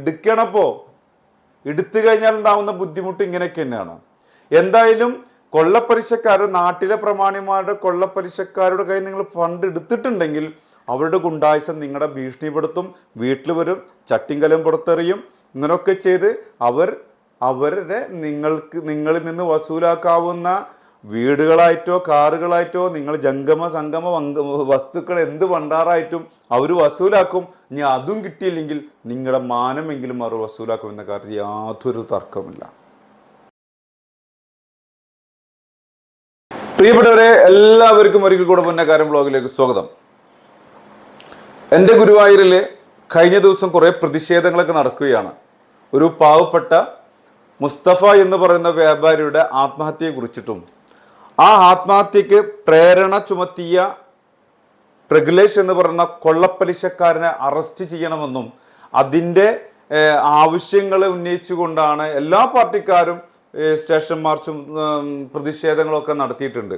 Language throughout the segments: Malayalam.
എടുക്കണപ്പോ എടുത്തു കഴിഞ്ഞാൽ ഉണ്ടാവുന്ന ബുദ്ധിമുട്ട് ഇങ്ങനെയൊക്കെ തന്നെയാണ്? എന്തായാലും കൊള്ളപ്പലിശക്കാർ നാട്ടിലെ പ്രമാണിമാരുടെ കൊള്ളപ്പലിശക്കാരുടെ കയ്യിൽ നിങ്ങൾ ഫണ്ട് എടുത്തിട്ടുണ്ടെങ്കിൽ അവരുടെ ഗുണ്ടായസം നിങ്ങളുടെ ഭീഷണിപ്പെടുത്തും വീട്ടിൽ വരും ചട്ടിങ്കലം പുറത്തെറിയും ഇങ്ങനെയൊക്കെ ചെയ്ത് അവർ അവരുടെ നിങ്ങൾക്ക് നിങ്ങളിൽ നിന്ന് വസൂലാക്കാവുന്ന വീടുകളായിട്ടോ കാറുകളായിട്ടോ നിങ്ങൾ ജംഗമ സംഗമ വസ്തുക്കൾ എന്ത് ഭണ്ഡാറായിട്ടും അവർ വസൂലാക്കും. ഇനി അതും കിട്ടിയില്ലെങ്കിൽ നിങ്ങളുടെ മാനമെങ്കിലും അവർ വസൂലാക്കും എന്ന കാര്യത്തിൽ യാതൊരു തർക്കമില്ല പ്രിയപ്പെട്ടവരെ എല്ലാവർക്കും ഒരിക്കൽ കൂടെ പുന്നക്കാരൻ ബ്ലോഗിലേക്ക് സ്വാഗതം. എന്റെ ഗുരുവായൂരിൽ കഴിഞ്ഞ ദിവസം കുറേ പ്രതിഷേധങ്ങളൊക്കെ നടക്കുകയാണ്. ഒരു പാവപ്പെട്ട മുസ്തഫ എന്ന് പറയുന്ന വ്യാപാരിയുടെ ആത്മഹത്യയെ കുറിച്ചിട്ടും ആ ആത്മഹത്യക്ക് പ്രേരണ ചുമത്തിയ പ്രഗുലേഷ് എന്ന് പറയുന്ന കൊള്ളപ്പലിശക്കാരനെ അറസ്റ്റ് ചെയ്യണമെന്നും അതിന്റെ ആവശ്യങ്ങൾ ഉന്നയിച്ചുകൊണ്ടാണ് എല്ലാ പാർട്ടിക്കാരും സ്റ്റേഷൻ മാർച്ചും പ്രതിഷേധങ്ങളൊക്കെ നടത്തിയിട്ടുണ്ട്.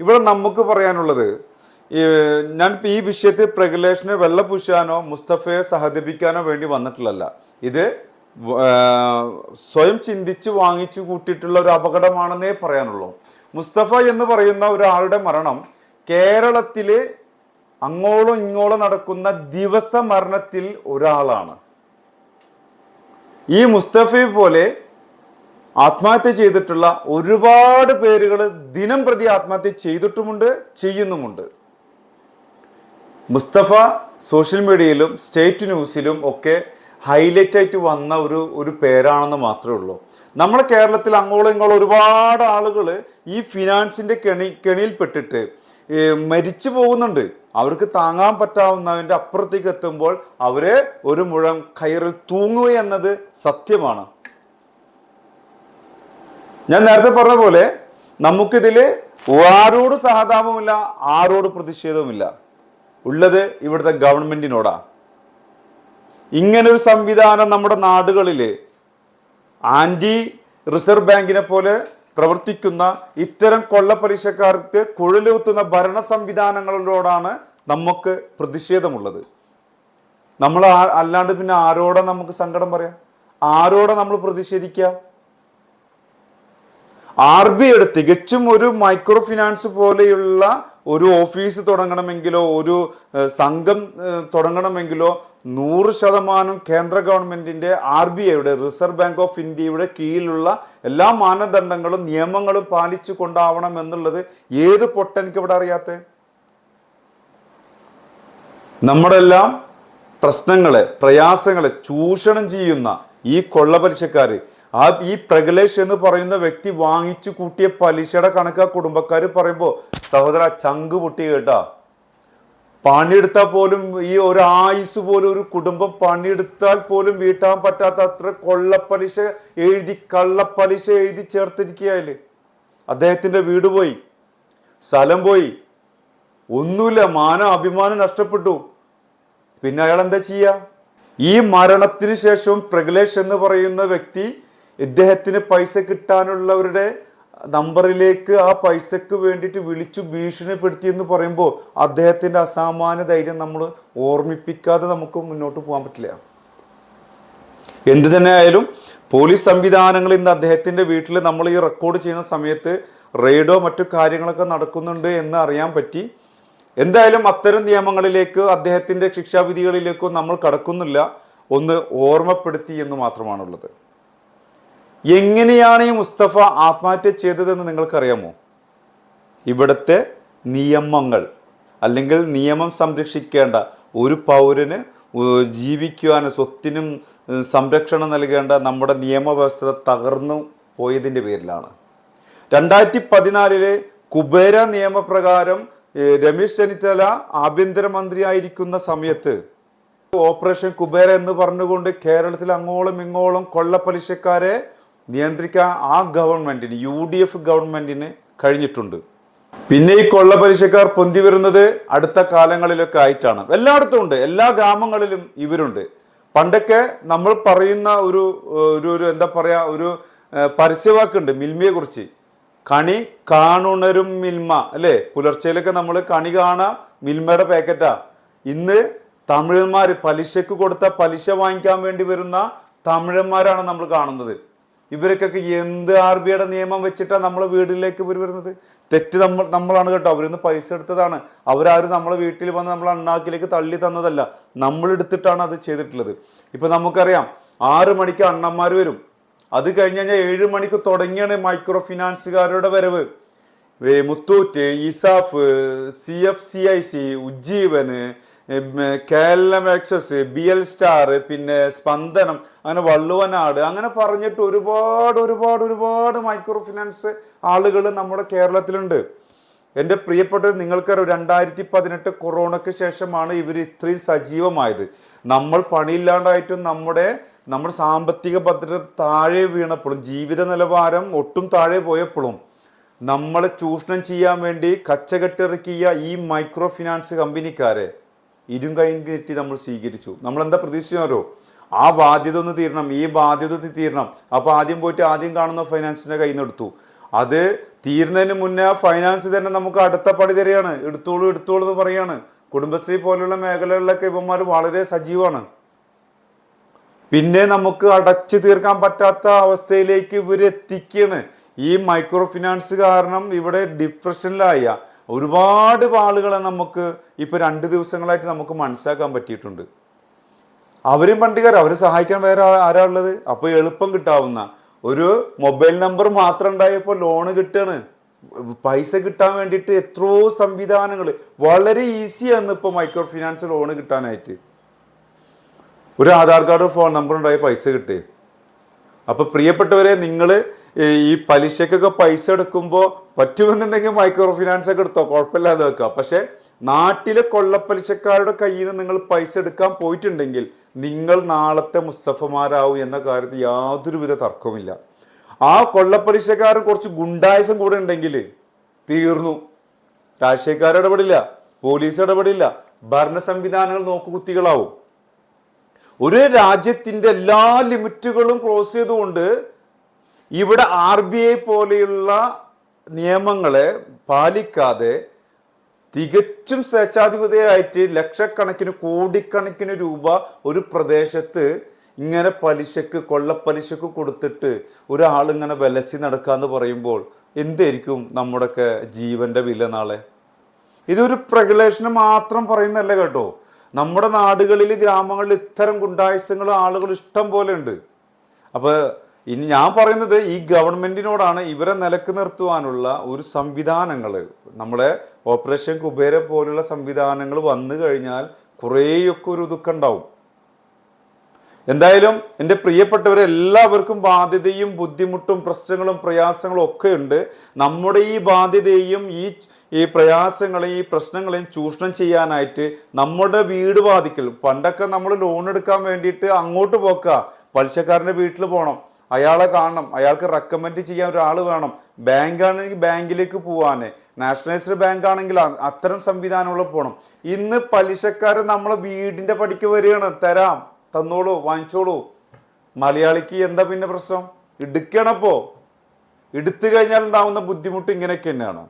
ഇവിടെ നമുക്ക് പറയാനുള്ളത് ഞാൻ ഈ വിഷയത്തിൽ പ്രഗുലേഷനെ വെള്ളപൂശാനോ മുസ്തഫയെ സഹതപിക്കാനോ വേണ്ടി വന്നിട്ടില്ലല്ല ഇത് സ്വയം ചിന്തിച്ച് വാങ്ങിച്ചു കൂട്ടിയിട്ടുള്ള ഒരു അപകടമാണെന്നേ പറയാനുള്ളൂ. മുസ്തഫ എന്ന് പറയുന്ന ഒരാളുടെ മരണം കേരളത്തിൽ അങ്ങോളം ഇങ്ങോളം നടക്കുന്ന ദിവസ മരണത്തിൽ ഒരാളാണ്. ഈ മുസ്തഫയെ പോലെ ആത്മഹത്യ ചെയ്തിട്ടുള്ള ഒരുപാട് പേരുകൾ ദിനം പ്രതി ആത്മഹത്യ ചെയ്തിട്ടുമുണ്ട് ചെയ്യുന്നുമുണ്ട്. മുസ്തഫ സോഷ്യൽ മീഡിയയിലും സ്റ്റേറ്റ് ന്യൂസിലും ഒക്കെ ഹൈലൈറ്റ് ആയിട്ട് വന്ന ഒരു ഒരു പേരാണെന്ന് മാത്രമേ ഉള്ളൂ. നമ്മുടെ കേരളത്തിൽ അങ്ങോളം ഇങ്ങോളം ഒരുപാട് ആളുകൾ ഈ ഫിനാൻസിന്റെ കെണി കെണിയിൽപ്പെട്ടിട്ട് മരിച്ചു പോകുന്നുണ്ട്. അവർക്ക് താങ്ങാൻ പറ്റാവുന്നതിന്റെ അപ്പുറത്തേക്ക് എത്തുമ്പോൾ അവരെ ഒരു മുഴം കയറിൽ തൂങ്ങുക എന്നത് സത്യമാണ്. ഞാൻ നേരത്തെ പറഞ്ഞ പോലെ നമുക്കിതിൽ ആരോട് സഹതാപമില്ല ആരോട് പ്രതിഷേധവുമില്ല. ഉള്ളത് ഇവിടുത്തെ ഗവൺമെന്റിനോടാ ഇങ്ങനൊരു സംവിധാനം നമ്മുടെ നാടുകളിൽ ആന്റി റിസർവ് ബാങ്കിനെ പോലെ പ്രവർത്തിക്കുന്ന ഇത്തരം കൊള്ളപ്പലിശക്കാർക്ക് കുഴലൂത്തുന്ന ഭരണ സംവിധാനങ്ങളോടാണ് നമുക്ക് പ്രതിഷേധമുള്ളത്. നമ്മൾ അല്ലാണ്ട് പിന്നെ ആരോടെ നമുക്ക് സങ്കടം പറയാം? ആരോടെ നമ്മൾ പ്രതിഷേധിക്കുക ആർ ബി ഐയുടെ തികച്ചും ഒരു മൈക്രോ ഫിനാൻസ് പോലെയുള്ള ഒരു ഓഫീസ് തുടങ്ങണമെങ്കിലോ ഒരു സംഘം തുടങ്ങണമെങ്കിലോ നൂറ് ശതമാനം കേന്ദ്ര ഗവൺമെന്റിന്റെ ആർ ബി ഐയുടെ റിസർവ് ബാങ്ക് ഓഫ് ഇന്ത്യയുടെ കീഴിലുള്ള എല്ലാ മാനദണ്ഡങ്ങളും നിയമങ്ങളും പാലിച്ചു കൊണ്ടാവണം എന്നുള്ളത് ഏത് പൊട്ടനിക്ക് ഇവിടെ അറിയാത്തേ? നമ്മുടെ എല്ലാം പ്രശ്നങ്ങളെ പ്രയാസങ്ങളെ ചൂഷണം ചെയ്യുന്ന ഈ കൊള്ളപലിശക്കാർ ആ ഈ പ്രഗലേഷ് എന്ന് പറയുന്ന വ്യക്തി വാങ്ങിച്ചു കൂട്ടിയ പലിശയുടെ കണക്ക് കുടുംബക്കാർ പറയുമ്പോൾ സഹോദര ചങ്ക് പൊട്ടി കേട്ടാ. പണിയെടുത്താൽ പോലും ഈ ഒരു ആയുസ് പോലും ഒരു കുടുംബം പണിയെടുത്താൽ പോലും വീട്ടാൻ പറ്റാത്ത അത്ര കൊള്ളപ്പലിശ എഴുതി കള്ളപ്പലിശ എഴുതി ചേർത്തിരിക്കുകയല്ലേ അദ്ദേഹത്തിന്റെ വീട് പോയി സ്ഥലം പോയി. ഒന്നുമില്ല മാനം അഭിമാനം നഷ്ടപ്പെട്ടു. പിന്നെ അയാൾ എന്താ ചെയ്യുക? ഈ മരണത്തിന് ശേഷവും പ്രഗലേഷ് എന്ന് പറയുന്ന വ്യക്തി ഇദ്ദേഹത്തിന് പൈസ കിട്ടാനുള്ളവരുടെ നമ്പറിലേക്ക് ആ പൈസക്ക് വേണ്ടിയിട്ട് വിളിച്ചു ഭീഷണിപ്പെടുത്തി എന്ന് പറയുമ്പോൾ അദ്ദേഹത്തിന്റെ അസാമാന്യ ധൈര്യം നമ്മൾ ഓർമ്മിപ്പിക്കാതെ നമുക്ക് മുന്നോട്ട് പോകാൻ പറ്റില്ല. എന്ത് തന്നെ ആയാലും പോലീസ് സംവിധാനങ്ങൾ ഇന്ന് അദ്ദേഹത്തിന്റെ വീട്ടിൽ നമ്മൾ ഈ റെക്കോർഡ് ചെയ്യുന്ന സമയത്ത് റെയ്ഡോ മറ്റു കാര്യങ്ങളൊക്കെ നടക്കുന്നുണ്ട് എന്ന് അറിയാൻ പറ്റി. എന്തായാലും അത്തരം നിയമങ്ങളിലേക്ക് അദ്ദേഹത്തിന്റെ ശിക്ഷാവിധികളിലേക്കോ നമ്മൾ കടക്കുന്നില്ല. ഒന്ന് ഓർമ്മപ്പെടുത്തി എന്ന് മാത്രമാണുള്ളത്. എങ്ങനെയാണ് ഈ മുസ്തഫ ആത്മഹത്യ ചെയ്തതെന്ന് നിങ്ങൾക്കറിയാമോ? ഇവിടുത്തെ നിയമങ്ങൾ അല്ലെങ്കിൽ നിയമം സംരക്ഷിക്കേണ്ട ഒരു പൗരന് ജീവിക്കുവാനും സ്വത്തിനും സംരക്ഷണം നൽകേണ്ട നമ്മുടെ നിയമവ്യവസ്ഥ തകർന്നു പോയതിന്റെ പേരിലാണ്. രണ്ടായിരത്തി പതിനാലിൽ കുബേര നിയമപ്രകാരം രമേശ് ചെന്നിത്തല ആഭ്യന്തരമന്ത്രിയായിരിക്കുന്ന സമയത്ത് ഓപ്പറേഷൻ കുബേര എന്ന് പറഞ്ഞുകൊണ്ട് കേരളത്തിൽ അങ്ങോളം ഇങ്ങോളം കൊള്ളപ്പലിശക്കാരെ നിയന്ത്രിക്കാൻ ആ ഗവൺമെന്റിന് യു ഡി എഫ് ഗവൺമെന്റിന് കഴിഞ്ഞിട്ടുണ്ട്. പിന്നെ ഈ കൊള്ളപലിശക്കാർ പൊന്തി വരുന്നത് അടുത്ത കാലങ്ങളിലൊക്കെ ആയിട്ടാണ്. എല്ലായിടത്തും ഉണ്ട്. എല്ലാ ഗ്രാമങ്ങളിലും ഇവരുണ്ട്. പണ്ടൊക്കെ നമ്മൾ പറയുന്ന ഒരു ഒരു ഒരു എന്താ പറയാ ഒരു പരസ്യവാക്കുണ്ട് മിൽമയെ കുറിച്ച് കണി കാണുണരും മിൽമ അല്ലേ? പുലർച്ചയിലൊക്കെ നമ്മൾ കണി കാണാ മിൽമയുടെ പാക്കറ്റാ. ഇന്ന് തമിഴന്മാർ പലിശക്ക് കൊടുത്ത പലിശ വാങ്ങിക്കാൻ വേണ്ടി വരുന്ന തമിഴന്മാരാണ് നമ്മൾ കാണുന്നത്. ഇവർക്കൊക്കെ എന്ത് ആർ ബി ഐയുടെ നിയമം വെച്ചിട്ടാണ് നമ്മളെ വീടിലേക്ക് ഇവർ വരുന്നത്? തെറ്റ് നമ്മൾ നമ്മളാണ് കേട്ടോ. അവരിന്ന് പൈസ എടുത്തതാണ്. അവരാരും നമ്മളെ വീട്ടിൽ വന്ന് നമ്മൾ അണ്ണാക്കിലേക്ക് തള്ളി തന്നതല്ല. നമ്മൾ എടുത്തിട്ടാണ് അത് ചെയ്തിട്ടുള്ളത്. ഇപ്പം നമുക്കറിയാം ആറ് മണിക്ക് അണ്ണന്മാർ വരും. അത് കഴിഞ്ഞ് കഴിഞ്ഞാൽ ഏഴ് മണിക്ക് തുടങ്ങിയാണ് മൈക്രോ ഫിനാൻസുകാരുടെ വരവ് Muthoot ESAF C F C I C ഉജ്ജീവന് Keralam axis B L star പിന്നെ സ്പന്ദനം അങ്ങനെ വള്ളുവനാട് അങ്ങനെ പറഞ്ഞിട്ട് ഒരുപാട് ഒരുപാട് ഒരുപാട് മൈക്രോ ഫിനാൻസ് ആളുകൾ നമ്മുടെ കേരളത്തിലുണ്ട്. എന്റെ പ്രിയപ്പെട്ട നിങ്ങൾക്കറിയാം രണ്ടായിരത്തി പതിനെട്ട് കൊറോണയ്ക്ക് ശേഷമാണ് ഇവർ ഇത്രയും സജീവമായത്. നമ്മൾ പണിയില്ലാണ്ടായിട്ടും നമ്മുടെ നമ്മുടെ സാമ്പത്തിക ഭദ്രത താഴെ വീണപ്പോഴും ജീവിത നിലവാരം ഒട്ടും താഴെ പോയപ്പോഴും നമ്മളെ ചൂഷണം ചെയ്യാൻ വേണ്ടി കച്ചകെട്ടിറക്കിയ ഈ മൈക്രോ ഫിനാൻസ് കമ്പനിക്കാരെ ഇരും കൈ നീട്ടി നമ്മൾ സ്വീകരിച്ചു. നമ്മൾ എന്താ പ്രതീക്ഷിച്ചോ ആ ബാധ്യത ഒന്ന് തീരണം ഈ ബാധ്യത തീരണം. അപ്പൊ ആദ്യം പോയിട്ട് ആദ്യം കാണുന്ന ഫൈനാൻസിന്റെ കയ്യിൽ നിന്ന് എടുത്തു അത് തീരുന്നതിന് മുന്നേ ഫൈനാൻസ് തന്നെ നമുക്ക് അടുത്ത പടി തരികയാണ്. എടുത്തോളൂ എടുത്തോളൂ എന്ന് പറയാണ്. കുടുംബശ്രീ പോലുള്ള മേഖലകളിലൊക്കെ ഇവന്മാർ വളരെ സജീവമാണ്. പിന്നെ നമുക്ക് അടച്ചു തീർക്കാൻ പറ്റാത്ത അവസ്ഥയിലേക്ക് ഇവർ എത്തിക്കുകയാണ് ഈ മൈക്രോ ഫിനാൻസ് കാരണം ഇവിടെ ഡിപ്രഷനിലായ ഒരുപാട് ആളുകളെ നമുക്ക് ഇപ്പൊ രണ്ട് ദിവസങ്ങളായിട്ട് നമുക്ക് മനസ്സിലാക്കാൻ പറ്റിയിട്ടുണ്ട്. അവരും പണ്ടിക്കാർ അവരെ സഹായിക്കാൻ വേറെ ആരാ ഉള്ളത്? അപ്പോൾ എളുപ്പം കിട്ടാവുന്ന ഒരു മൊബൈൽ നമ്പർ മാത്രം ഉണ്ടായപ്പോൾ ലോണ് കിട്ടുകയാണ് പൈസ കിട്ടാൻ വേണ്ടിയിട്ട് എത്രയോ സംവിധാനങ്ങൾ വളരെ ഈസിയാണ് ഇപ്പൊ മൈക്രോ ഫിനാൻസ് ലോണ് കിട്ടാനായിട്ട്. ഒരു ആധാർ കാർഡ് ഫോൺ നമ്പർ ഉണ്ടായി പൈസ കിട്ടേ. അപ്പോൾ പ്രിയപ്പെട്ടവരെ നിങ്ങൾ ഈ പലിശക്കൊക്കെ പൈസ എടുക്കുമ്പോൾ പറ്റുമെന്നുണ്ടെങ്കിൽ മൈക്രോ ഫിനാൻസ് ഒക്കെ എടുത്തോ? കുഴപ്പമില്ലാതെ വെക്കുക. പക്ഷെ നാട്ടിലെ കൊള്ളപ്പലിശക്കാരുടെ കയ്യിൽ നിന്ന് നിങ്ങൾ പൈസ എടുക്കാൻ പോയിട്ടുണ്ടെങ്കിൽ നിങ്ങൾ നാളത്തെ മുസ്തഫമാരാവും എന്ന കാര്യത്തിൽ യാതൊരുവിധ തർക്കവുമില്ല. ആ കൊള്ളപ്പലിശക്കാരൻ കുറച്ച് ഗുണ്ടായസം കൂടെ ഉണ്ടെങ്കിൽ തീർന്നു. രാഷ്ട്രീയക്കാർ ഇടപെടില്ല പോലീസ് ഇടപെടില്ല ഭരണ സംവിധാനങ്ങൾ നോക്കുകുത്തികളാവും ഒരു രാജ്യത്തിന്റെ എല്ലാ ലിമിറ്റുകളും ക്രോസ് ചെയ്തുകൊണ്ട് ഇവിടെ ആർ ബി ഐ പോലെയുള്ള നിയമങ്ങളെ പാലിക്കാതെ തികച്ചും സ്വേച്ഛാധിപതിയായിട്ട് ലക്ഷക്കണക്കിന് കോടിക്കണക്കിന് രൂപ ഒരു പ്രദേശത്ത് ഇങ്ങനെ പലിശക്ക് കൊള്ളപ്പലിശക്ക് കൊടുത്തിട്ട് ഒരാളിങ്ങനെ വിലസി നടക്കാന്ന് പറയുമ്പോൾ എന്തായിരിക്കും നമ്മുടെയൊക്കെ ജീവന്റെ വില നാളെ? ഇതൊരു പ്രകലേഷന് മാത്രം പറയുന്നല്ല കേട്ടോ. നമ്മുടെ നാടുകളിൽ ഗ്രാമങ്ങളിൽ ഇത്തരം ഗുണ്ടായുസങ്ങളും ആളുകൾ ഇഷ്ടം പോലെ ഉണ്ട്. അപ്പൊ ഇനി ഞാൻ പറയുന്നത് ഈ ഗവൺമെന്റിനോടാണ് ഇവരെ നിലയ്ക്ക് നിർത്തുവാനുള്ള ഒരു സംവിധാനങ്ങൾ നമ്മുടെ ഓപ്പറേഷൻ കുബേര പോലുള്ള സംവിധാനങ്ങൾ വന്നു കഴിഞ്ഞാൽ കുറേയൊക്കെ ഒരു ദുഃഖം ഉണ്ടാവും എന്തായാലും എന്റെ പ്രിയപ്പെട്ടവരെ എല്ലാവർക്കും ബാധ്യതയും ബുദ്ധിമുട്ടും പ്രശ്നങ്ങളും പ്രയാസങ്ങളും ഒക്കെ ഉണ്ട്. നമ്മുടെ ഈ ബാധ്യതയും ഈ ഈ പ്രയാസങ്ങളെയും ഈ പ്രശ്നങ്ങളെയും ചൂഷണം ചെയ്യാനായിട്ട് നമ്മുടെ വീട് ബാധിക്കൽ പണ്ടൊക്കെ നമ്മൾ ലോൺ എടുക്കാൻ വേണ്ടിയിട്ട് അങ്ങോട്ട് പോക്കുക പലിശക്കാരന്റെ വീട്ടിൽ പോകണം അയാളെ കാണണം. അയാൾക്ക് റെക്കമെൻഡ് ചെയ്യാൻ ഒരാൾ വേണം. ബാങ്ക് ആണെങ്കിൽ ബാങ്കിലേക്ക് പോവാന്. നാഷണലൈസ്ഡ് ബാങ്ക് ആണെങ്കിൽ അത്തരം സംവിധാനങ്ങൾ പോകണം ഇന്ന് പലിശക്കാരൻ നമ്മളെ വീടിന്റെ പടിക്ക് വരികയാണ്. തരാം. തന്നോളൂ വാങ്ങിച്ചോളൂ. മലയാളിക്ക് എന്താ പിന്നെ പ്രശ്നം? എടുക്കണപ്പോ എടുത്തു കഴിഞ്ഞാൽ ഉണ്ടാവുന്ന ബുദ്ധിമുട്ട് ഇങ്ങനെയൊക്കെ തന്നെയാണ്.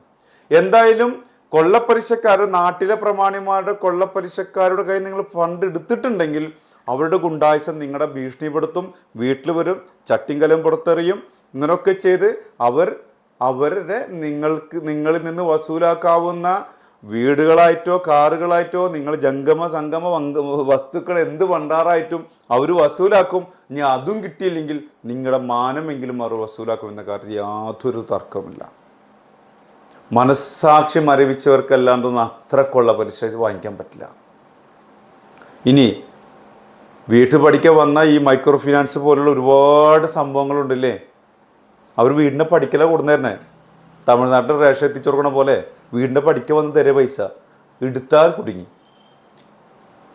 എന്തായാലും കൊള്ളപ്പലിശക്കാർ നാട്ടിലെ പ്രമാണിമാരുടെ കൊള്ളപ്പലിശക്കാരുടെ കയ്യിൽ നിങ്ങൾ ഫണ്ട് എടുത്തിട്ടുണ്ടെങ്കിൽ അവരുടെ ഗുണ്ടായുസം നിങ്ങളുടെ ഭീഷണിപ്പെടുത്തും വീട്ടിൽ വരും ചട്ടിങ്കലം പുറത്തെറിയും ഇങ്ങനെയൊക്കെ ചെയ്ത് അവർ അവരുടെ നിങ്ങൾക്ക് നിങ്ങളിൽ നിന്ന് വസൂലാക്കാവുന്ന വീടുകളായിട്ടോ കാറുകളായിട്ടോ നിങ്ങൾ ജംഗമ സംഗമ വസ്തുക്കൾ എന്ത് ഭണ്ഡാറായിട്ടും അവർ വസൂലാക്കും. ഇനി അതും കിട്ടിയില്ലെങ്കിൽ നിങ്ങളുടെ മാനമെങ്കിലും അവർ വസൂലാക്കും എന്ന കാര്യത്തിൽ യാതൊരു തർക്കമില്ല മനസ്സാക്ഷി മരവിച്ചവർക്കല്ലാണ്ടൊന്നും അത്രക്കുള്ള കൊള്ള പലിശ വാങ്ങിക്കാൻ പറ്റില്ല. ഇനി വീട്ടു പഠിക്കാൻ വന്ന ഈ മൈക്രോ ഫിനാൻസ് പോലുള്ള ഒരുപാട് സംഭവങ്ങളുണ്ടല്ലേ? അവർ വീടിന്റെ പഠിക്കലാണ് കൊടുന്നേരണേ തമിഴ്നാട്ടിൽ റേഷൻ എത്തിച്ചു കൊടുക്കണ പോലെ വീടിന്റെ പഠിക്ക വന്ന് തരേ പൈസ. എടുത്താൽ കുടുങ്ങി.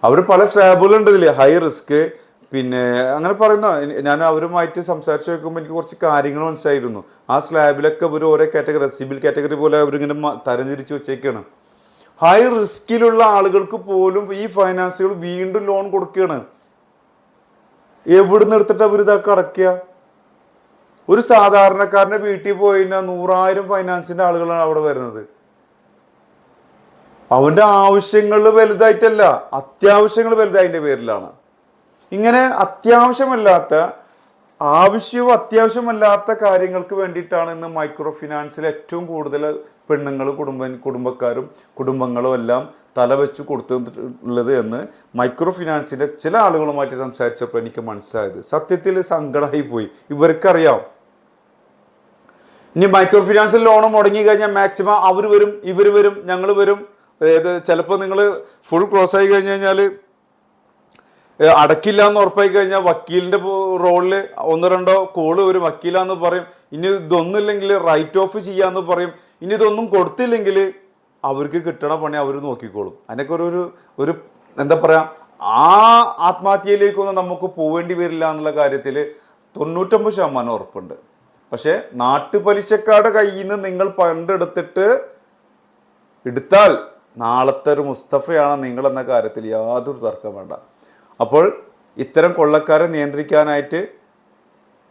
അവർ പല സ്ലാബുകളുണ്ട് ഇതിൽ ഹൈ റിസ്ക് പിന്നെ അങ്ങനെ പറയുന്ന ഞാൻ അവരുമായിട്ട് സംസാരിച്ച് നോക്കുമ്പോൾ എനിക്ക് കുറച്ച് കാര്യങ്ങൾ മനസ്സിലായിരുന്നു. ആ സ്ലാബിലൊക്കെ ഇവർ ഓരോ കാറ്റഗറി സിവിൽ കാറ്റഗറി പോലെ അവരിങ്ങനെ തരംതിരിച്ച് വെച്ചേക്കാണ്. ഹൈ റിസ്കിലുള്ള ആളുകൾക്ക് പോലും ഈ ഫൈനാൻസുകൾ വീണ്ടും ലോൺ കൊടുക്കുകയാണ് എവിടുന്ന് എടുത്തിട്ട് അവർ ഇതൊക്കെ അടയ്ക്കുക ഒരു സാധാരണക്കാരന്റെ വീട്ടിൽ പോയി കഴിഞ്ഞാൽ നൂറായിരം ഫൈനാൻസിന്റെ ആളുകളാണ് അവിടെ വരുന്നത്. അവന്റെ ആവശ്യങ്ങൾ വലുതായിട്ടല്ല അത്യാവശ്യങ്ങൾ വലുതായതിന്റെ പേരിലാണ്. ഇങ്ങനെ അത്യാവശ്യമല്ലാത്ത ആവശ്യവും അത്യാവശ്യമല്ലാത്ത കാര്യങ്ങൾക്ക് വേണ്ടിയിട്ടാണ് ഇന്ന് മൈക്രോ ഫിനാൻസിൽ ഏറ്റവും കൂടുതൽ പെണ്ണുങ്ങൾ കുടുംബ കുടുംബക്കാരും കുടുംബങ്ങളും എല്ലാം തലവെച്ച് കൊടുത്തിട്ടുള്ളത് എന്ന് മൈക്രോ ഫിനാൻസിന്റെ ചില ആളുകളുമായിട്ട് സംസാരിച്ചപ്പോൾ എനിക്ക് മനസ്സിലായത്. സത്യത്തിൽ സങ്കടമായി പോയി. ഇവർക്കറിയാം. ഇനി മൈക്രോ ഫിനാൻസിൽ ലോൺ മുടങ്ങി കഴിഞ്ഞാൽ മാക്സിമം അവർ വരും ഇവർ വരും ഞങ്ങൾ വരും. ഏത് ചിലപ്പോൾ നിങ്ങൾ ഫുൾ ക്ലോസ് ആയി കഴിഞ്ഞ് കഴിഞ്ഞാൽ അടക്കില്ല എന്ന് ഉറപ്പായി കഴിഞ്ഞാൽ വക്കീലിന്റെ റോളിൽ ഒന്ന് രണ്ടോ കോൾ വരും. വക്കീലാന്ന് പറയും ഇനി ഇതൊന്നുമില്ലെങ്കിൽ റൈറ്റ് ഓഫ് ചെയ്യാന്ന് പറയും. ഇനി ഇതൊന്നും കൊടുത്തില്ലെങ്കിൽ അവർക്ക് കിട്ടണ പണി അവർ നോക്കിക്കോളും. അതിനൊക്കെ ഒരു ഒരു ഒരു എന്താ പറയാ ആ ആത്മഹത്യയിലേക്കൊന്നും നമുക്ക് പോവേണ്ടി വരില്ല എന്നുള്ള കാര്യത്തിൽ തൊണ്ണൂറ്റൊമ്പത് ശതമാനം ഉറപ്പുണ്ട്. പക്ഷേ നാട്ടുപലിശക്കാരുടെ കയ്യിൽ നിന്ന് നിങ്ങൾ പണ്ടെടുത്തിട്ട് എടുത്താൽ നാളത്തെ ഒരു മുസ്തഫയാണ് നിങ്ങൾ എന്ന കാര്യത്തിൽ യാതൊരു തർക്കം വേണ്ട. അപ്പോൾ ഇത്തരം കൊള്ളക്കാരെ നിയന്ത്രിക്കാനായിട്ട്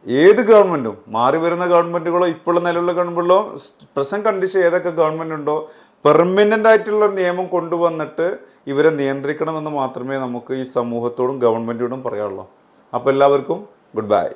ഏത് ഗവൺമെന്റും മാറി വരുന്ന ഗവൺമെന്റുകളോ ഇപ്പോഴുള്ള നിലവിലുള്ള ഗവൺമെന്റിലോ പ്രസന്റ് കണ്ടീഷൻ ഏതൊക്കെ ഗവൺമെന്റ് ഉണ്ടോ പെർമനന്റ് ആയിട്ടുള്ള നിയമം കൊണ്ടുവന്നിട്ട് ഇവരെ നിയന്ത്രിക്കണമെന്ന് മാത്രമേ നമുക്ക് ഈ സമൂഹത്തോടും ഗവൺമെന്റിനോടും പറയാനുള്ളൂ. അപ്പോൾ എല്ലാവർക്കും ഗുഡ് ബൈ